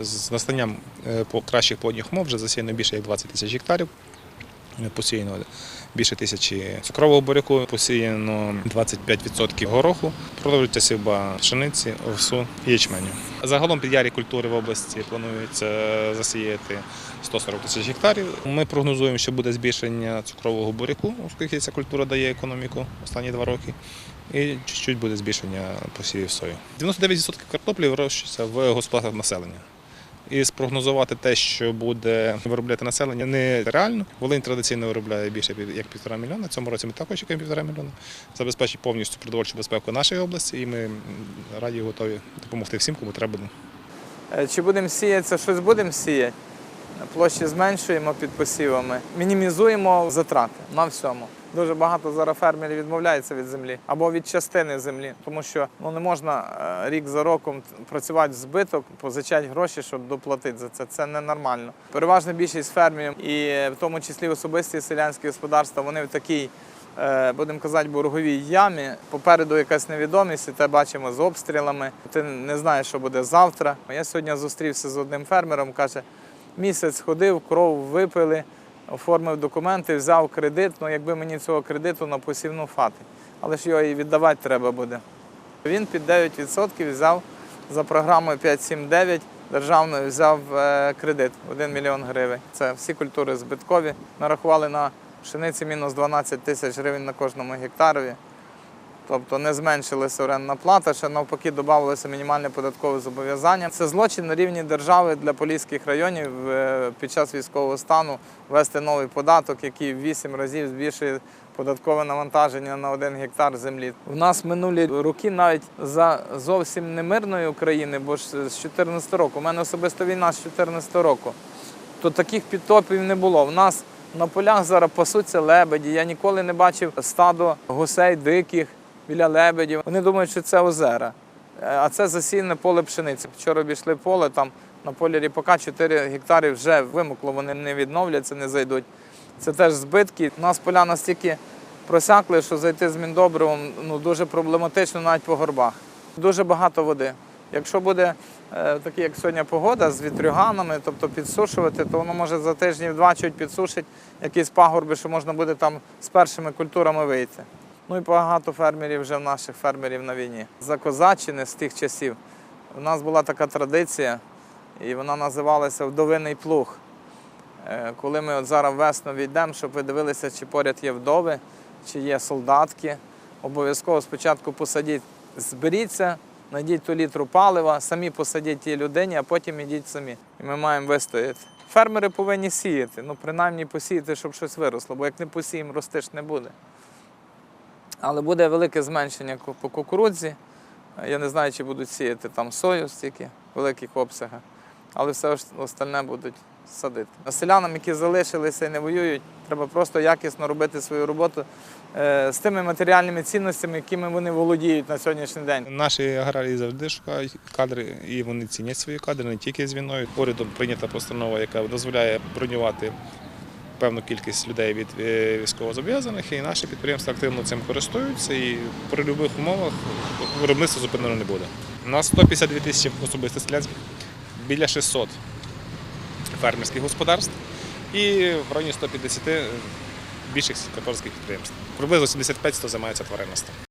З настанням е, кращих плодних умов вже засіяно більше як 20 тисяч гектарів. Е, Посіяно більше тисячі цукрового буряку, посіяно 25% гороху, продовжується сівба пшениці, овсу і ячменю. Загалом під ярі культури в області планується засіяти 140 тисяч гектарів. Ми прогнозуємо, що буде збільшення цукрового буряку, оскільки ця культура дає економіку останні два роки. І чуть-чуть буде збільшення посівів сої. 99% картоплі вирощується в господарствах населення. І спрогнозувати те, що буде виробляти населення, нереально. Волинь традиційно виробляє більше як півтора мільйона. Цьому році ми також чекаємо півтора мільйона. Забезпечить повністю продовольчу безпеку нашої області, і ми раді готові допомогти всім, кому треба. Е, Чи будемо сіяти, щось будемо сіяти. Площі зменшуємо під посівами, мінімізуємо затрати на всьому. Дуже багато зараз фермерів відмовляється від землі або від частини землі, тому що ну не можна е, рік за роком працювати в збиток, позичати гроші, щоб доплатити за це. Це ненормально. Переважна більшість фермерів, і в тому числі особисті селянські господарства, вони в такій е, будемо казати, борговій ямі. Попереду якась невідомість, і те бачимо з обстрілами. Ти не знаєш, що буде завтра. Я сьогодні зустрівся з одним фермером, каже, місяць ходив, кров випили, оформив документи, взяв кредит. Ну, якби мені цього кредиту на посівну фати. Але ж його і віддавати треба буде. Він під 9% взяв за програмою 579 державною взяв е, кредит 1 мільйон гривень. Це всі культури збиткові. Нарахували на пшениці мінус 12 тисяч гривень на кожному гектарові. Тобто не зменшилася орендна плата, ще навпаки додавалося мінімальне податкове зобов'язання. Це злочин на рівні держави для поліських районів е, під час військового стану ввести новий податок, який в 8 разів збільшує податкове навантаження на один гектар землі. У нас минулі роки навіть за зовсім не мирної України, бо ж з 2014 року. У мене особисто війна з 2014 року. То таких підтопів не було. У нас на полях зараз пасуться лебеді. Я ніколи не бачив стадо гусей диких біля лебедів. Вони думають, що це озера. Е, А це засіяне поле пшениці. Вчора обійшли поле, там на полі ріпака 4 гектари вже вимокло, вони не відновляться, не зайдуть. Це теж збитки. У нас поля настільки просякли, що зайти з міндобривом ну, дуже проблематично навіть по горбах. Дуже багато води. Якщо буде е, такі, як сьогодні, погода з вітрюганами, тобто підсушувати, то воно може за тижнів два чуть підсушить якісь пагорби, що можна буде там з першими культурами вийти. Ну і багато фермерів вже в наших фермерів на війні. За козаччини з тих часів у нас була така традиція, і вона називалася Вдовиний плуг. Е, Коли ми от зараз весно війдемо, щоб ви дивилися, чи поряд є вдови, чи є солдатки, обов'язково спочатку посадіть, зберіться, знайдіть ту літру палива, самі посадіть тій людині, а потім ідіть самі. І ми маємо вистояти. Фермери повинні сіяти, ну принаймні посіяти, щоб щось виросло, бо як не посіємо, рости не буде. Але буде велике зменшення по кукурудзі. Я не знаю, чи будуть сіяти там сою стільки великих обсягах, але все остальне будуть садити. А Селянам, які залишилися і не воюють, треба просто якісно робити свою роботу е, з тими матеріальними цінностями, якими вони володіють на сьогоднішній день. Наші аграрії завжди шукають кадри, і вони цінять свої кадри не тільки з війною. Урядом прийнята постанова, яка дозволяє бронювати певну кількість людей від е, військовозобов'язаних, і наші підприємства активно цим користуються. І при будь-яких умовах виробництво зупинено не буде. У нас 152 тисячі особистих селянських, біля 600 фермерських господарств і в районі 150 більших сільськогосподарських підприємств. Приблизно 75 100 займаються тваринництвом.